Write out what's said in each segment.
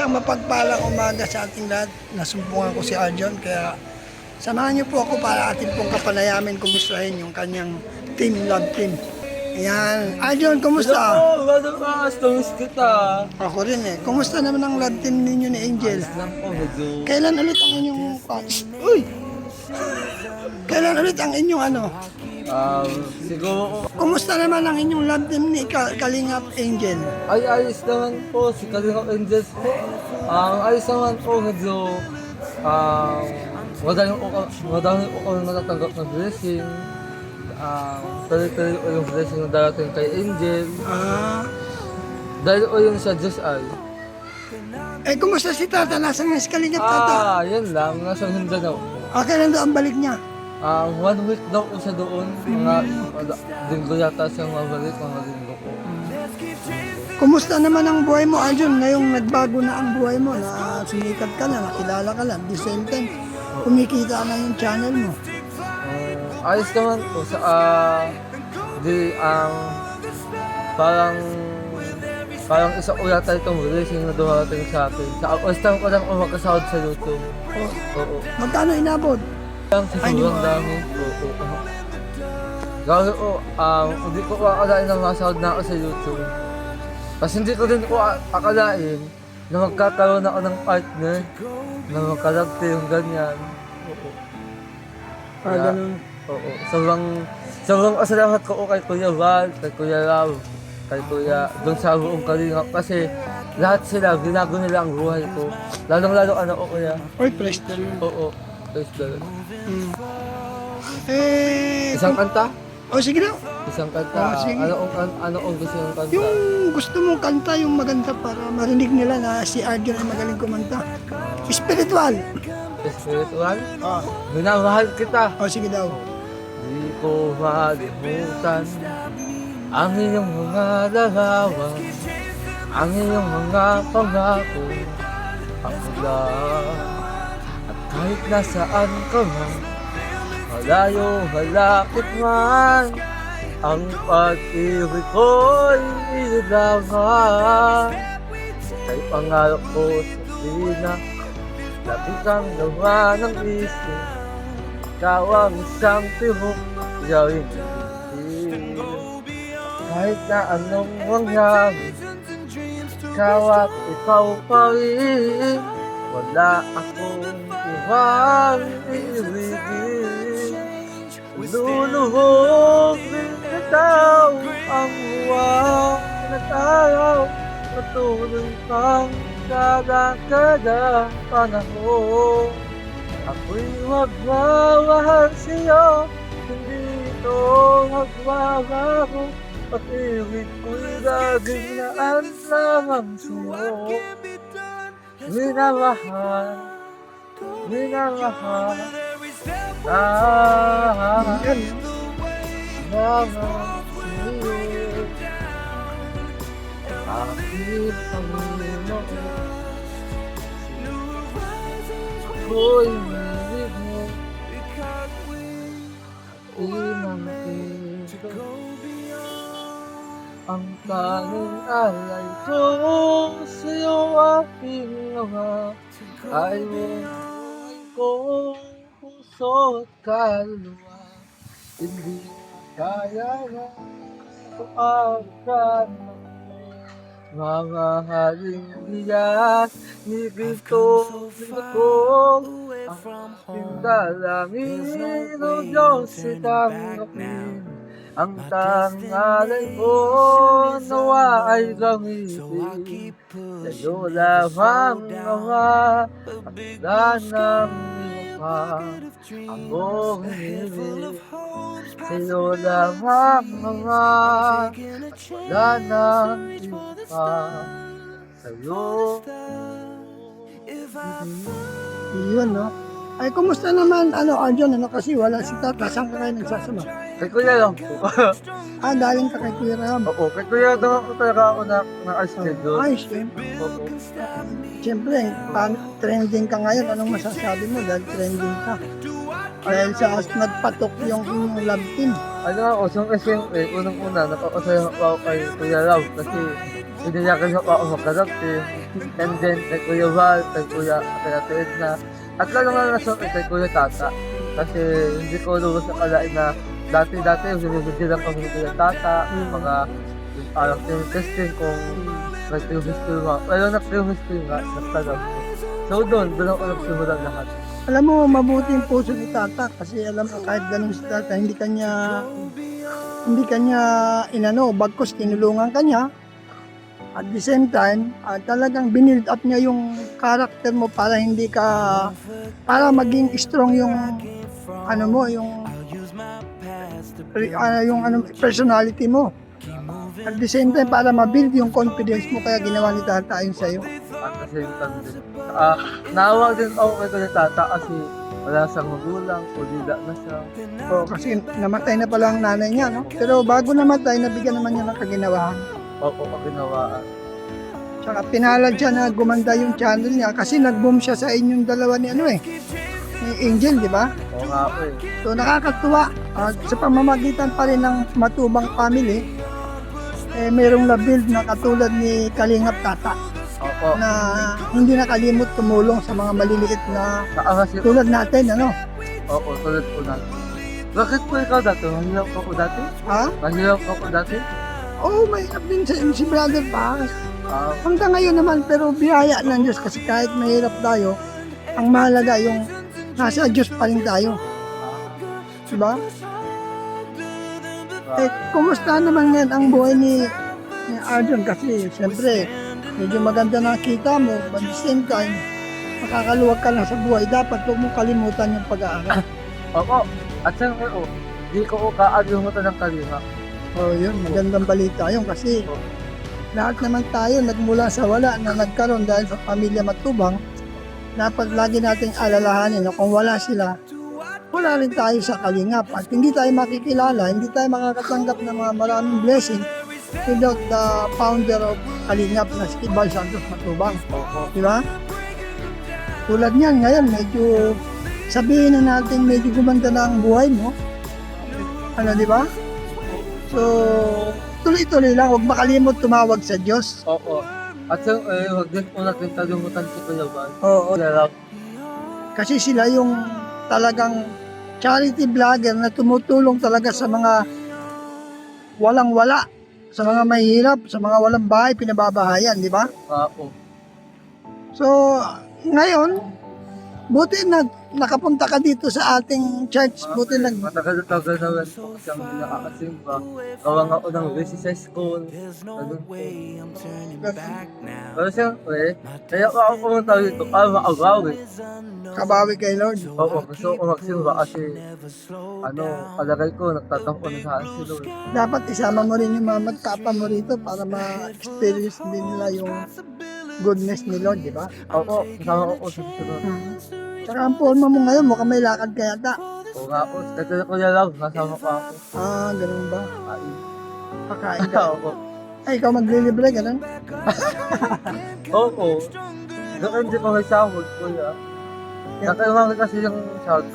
Isang mapagpalang umaga sa ating lahat. Nasumpungan ko si Arjon, kaya samahan niyo po ako para atin pong kapanayamin kumustahin yung kanyang team, love team. Ayan. Arjon, kumusta? Ako, bago ka, stones kita. Ako rin eh. Kumusta naman ang love team ninyo ni Angel? Lang po, medyo... Kailan ulit ang inyong... Uy! Kailan ulit ang inyong ano? Um, siguro, Kumusta naman ang inyong love team ni Ka- Kalingap Angel? ay ayos naman po, si Kalingap Angels po. Ang ayos naman po, medyo... Um, madami po, ka- madami po kami natatanggap ng blessing. Um, tuloy-tuloy po yung blessing na darating kay Angel. Ah... Dahil po yung sa Diyos ay... Eh, kumusta si Tata? Nasaan nga si Kalingap Tata? Ah, yan lang, nasa Mindanao po. Ah, kailan daw ang balik niya? Ah, one week daw po siya doon. Mga uh, linggo yata siyang mabalik, mga linggo po. Kumusta naman ang buhay mo, Arjun? Ngayong nagbago na ang buhay mo, na sumikat ka na, nakilala ka na, at the same time, kumikita na yung channel mo. Uh, ayos naman po sa ah di ang parang parang isa ko yata itong blessing na dumating sa akin. Sa first time ko lang ako magkasahod sa YouTube. Oh, Oo. magkano inabot? Di sobrang dami. Oo. oo. Gawin ko, um, hindi ko akalain na masahod na ako sa YouTube. Kasi hindi ko din ko akalain na magkakaroon ako ng partner na magkalagti yung ganyan. Oo. Ah, ganun. Oo. Sobrang, sobrang asalamat ko kay Kuya Val, kay Kuya Rav, kay Kuya, doon sa buong kalingap. Kasi lahat sila, ginago nila ang buhay ko. Lalong-lalo ano ko Kuya. Oy, press the Oo. The Lord. Hmm. Eh, Isang kanta? oh, sige na. Isang kanta. Oh, sige. ano ang kan- ano ang gusto ng kanta? Yung gusto mong kanta, yung maganda para marinig nila na si Arjun ay magaling kumanta. Spiritual. Spiritual? Ah, Minamahal kita. oh, sige daw. Di ko malimutan ang iyong mga larawan, ang iyong mga pangako, ang lahat. Kahit nasaan ka man, malayo malapit man, ang pag-ibig ko'y ilangan. Kay pangarap ko sa sina, labi kang gawa ng isip, ikaw ang isang yung hindi. Kahit na anong mangyari, ikaw at ikaw pa rin. Wala akong ibang ibigin. Luluhog din ikaw ang huwag na tao. Patuloy kang kada-kada panahon. Ako'y magmamahal sa'yo, hindi ito magbabago. Pag-ibig ko'y gagawin lamang sa'yo. Minamahal, minamahal, ah, sa'yo. Aking Panginoon, ako'y milig mo, inang ito. Ang tanging alay ko sa'yo aking ama ay buhay ko, puso at kaluluwa. Hindi kaya na paakan mga haling biyak ni Cristo ko. Ang pindalangin o Diyos itanggapin ang tangalay ko nawa ay gamitin. Sa'yo lamang nawa Pagdan ng iba Akong hinibig Sa'yo lamang nawa Pagdan ng iba Sa'yo Yun, no? Ay, kumusta naman, ano, Arjun, ano, kasi wala si Tata, saan ka kayo nagsasama? Kay Kuya lang po Ah, galing ka kay Kuya Ram. Oo, kay Kuya lang ako talaga ako na, na schedule Ay, siyempre. Oo. Siyempre, trending ka ngayon, anong masasabi mo dahil trending ka? Dahil sa nagpatok yung inyong love team. Ano ako, so kasi eh, unang-una, napapasaya ako kay Kuya Rav kasi pinayakan ako ako magkalap eh. and then kay Kuya Val, kay Kuya kay Ate Edna, at lalo nga na kay Kuya Tata. Kasi hindi ko lubos na kalain na dati-dati sinubigyan lang kami Kuya Tata, yung mga yung parang yung testing kung may film history nga. Pero na film history nga, nagtagal ko. So doon, doon ako nagsimula lahat. Alam mo, mabuti yung puso ni Tata kasi alam mo kahit ganun si Tata, hindi kanya hindi kanya inano, bagkos tinulungan kanya. At the same time, ah, talagang binild up niya yung karakter mo para hindi ka para maging strong yung ano mo, yung ah, yung ano personality mo. At the same time, para ma-build yung confidence mo, kaya ginawa ni Tata yun sa'yo. At the same time din. Ah, naawa din ako kay Kuya Tata kasi wala siyang magulang, ulila na siya. O, kasi namatay na pala ang nanay niya, no? Pero bago namatay, nabigyan naman niya ng kaginawahan. Opo, kaginawaan. Tsaka pinalad siya na gumanda yung channel niya kasi nag-boom siya sa inyong dalawa ni ano eh. Ni Angel, di ba? Oo nga po eh. So nakakatuwa. At sa pamamagitan pa rin ng matubang family, eh, mayroong na-build na katulad ni Kalingap Tata Opo. na hindi nakalimot tumulong sa mga maliliit na Saka kasi, tulad natin, ano? opo, tulad po natin. Bakit po ikaw dati? Mahirap ka po dati? Ha? Mahirap ka po dati? Oo, oh, may din si, si Brother Paz. Ah, Hanggang ngayon naman, pero biyaya ng Diyos kasi kahit mahirap tayo, ang mahalaga yung nasa Diyos pa rin tayo. Diba? Eh, kumusta naman ngayon ang buhay ni, ni Arjun? Kasi, siyempre, medyo maganda na kita mo, but at the same time, makakaluwag ka na sa buhay. Dapat huwag mong kalimutan yung pag-aaral. opo. At siyempre, oh, di ko kaalimutan ng kalima. oh, yun, magandang balita yun kasi lahat naman tayo nagmula sa wala na nagkaroon dahil sa pamilya matubang. Dapat lagi nating alalahanin na kung wala sila, wala rin tayo sa kalingap. At hindi tayo makikilala, hindi tayo makakatanggap ng mga maraming blessing without the founder of Kalingap na si Ibal Santos Matubang. Di ba? Tulad niyan, ngayon medyo sabihin na natin medyo gumanda na ang buhay mo. Ano, di ba? So, tuloy-tuloy lang, huwag makalimot tumawag sa Diyos. Opo. At siyempre, eh, huwag din po natin kalimutan si Kuya Val. Oo, Kaya kasi sila yung talagang charity vlogger na tumutulong talaga sa mga walang-wala, sa mga mahihirap, sa mga walang bahay, pinababahayan, di ba? nga po. So, ngayon, buti na nakapunta ka dito sa ating church, buti nag Matagal-tagal na rin po siyang nakakasimba. Gawa nga ako ng busy sa school. Pero siyempre, kaya ko ako pumunta dito para makabawi. kabawi kay Lord. Oo, gusto ko magsimba kasi ano, kalagay ko, nagtatampo na sa akin si Lord. Dapat isama mo rin yung mga magkapa mo rito para ma-experience din nila yung goodness ni Lord, di ba? Opo, kasama ko po sa susunod. Hmm. Tsaka ang forma mo ngayon, mukhang may lakad ka yata. Oo nga po, kasi ko niya lang, kasama ko ako. Ah, ganun ba? Kain. Pakain ka. Opo. Ay, ikaw maglilibre, ganun? Opo. Doon hindi ko may sahod, kuya. Nakailangan kasi yung sahod.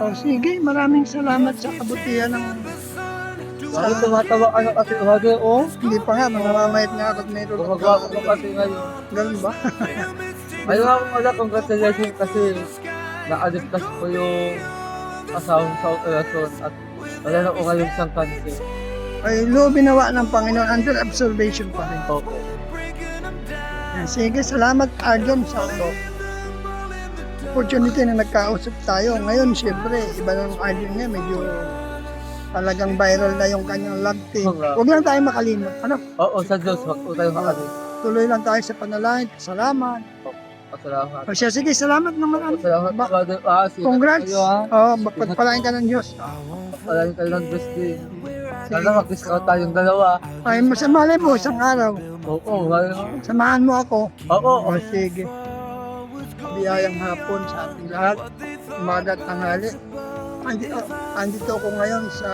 Oh, sige, maraming salamat sa kabutihan ng... Bakit tumatawa ka na kasi lagi, oh? Hindi pa nga, mamamayat nga ako at mayroon Gumagawa ko pa kasi ngayon. Ganun ba? Ayaw akong wala congratulations kasi na-aligtas ko yung asawang sa operasyon at wala na ko ngayong isang cancer. Ay, loobin nawa ng Panginoon under observation pa rin. Opo. Sige, salamat Arjon sa opportunity na nagkausap tayo. Ngayon, siyempre, iba na ng Arjon niya, medyo talagang viral na yung kanyang love team. Nga. Huwag lang tayo makalimot. Ano, Oo, sa Diyos, wag po tayo makali. tuloy lang tayo sa panalangin. Salamat. Pasalamat. O siya, sige, salamat naman. Pasalamat Ba- Brother Aas. Congrats. Kayo, ha? Oh, pagpalain ka ng Diyos. Pagpalain kayo ng Diyos din. Sana mag-discount tayong dalawa. Ay, masamali mo, isang araw. Oo, ngayon. Samahan mo ako. Oo, O, sige. Biyayang hapon sa ating lahat. Umaga at tanghali. Andi, oh, andito ako ngayon sa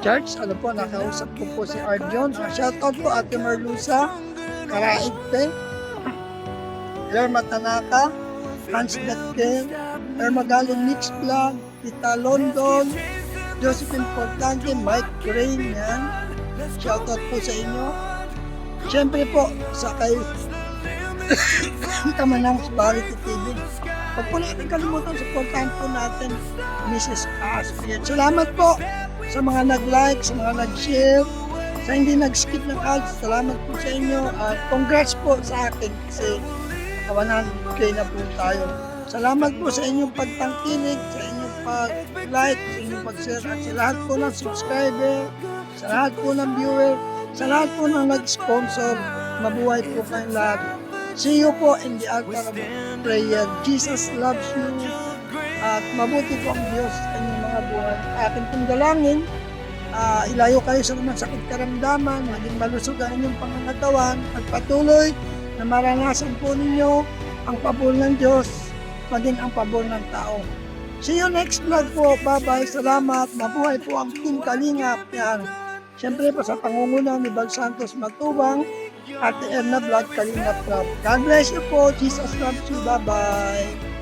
church. Ano po, nakausap ko po si Arjon. Uh, shoutout po Ate Marlusa, Karaig Pe, Lerma Tanaka, Hans Gatkel, Lerma Galing Mix Vlog, Tita London, Josephine Portante, Mike Crane, yan. Shoutout po sa inyo. Siyempre po, sa kay Kamanang Barity TV. Huwag po natin kalimutan, supportahan po natin Mrs. Aspian. Salamat po sa mga nag-like, sa mga nag-share, sa hindi nag-skip ng ads. Salamat po sa inyo. At congrats po sa akin kasi kawanan kayo na po tayo. Salamat po sa inyong pagtangkilik, sa inyong pag-like, sa inyong pag-share, at sa lahat po ng subscriber, sa lahat po ng viewer, sa lahat po ng nag-sponsor. Mabuhay po kayong lahat. See you po in the altar of prayer. Jesus loves you. At mabuti po ang Diyos sa inyong mga buhay. Akin pong dalangin, ah, ilayo kayo sa mga sakit karamdaman, maging malusog ang inyong pangangatawan, at patuloy na maranasan po ninyo ang pabor ng Diyos, maging ang pabor ng tao. See you next vlog po. Bye-bye. Salamat. Mabuhay po ang Team Kalingap. Yan. Siyempre po sa pangunguna ni Bal Santos Matubang, Ate Erna Vlog Kalingap Club. God bless you po. Jesus loves you. Bye-bye.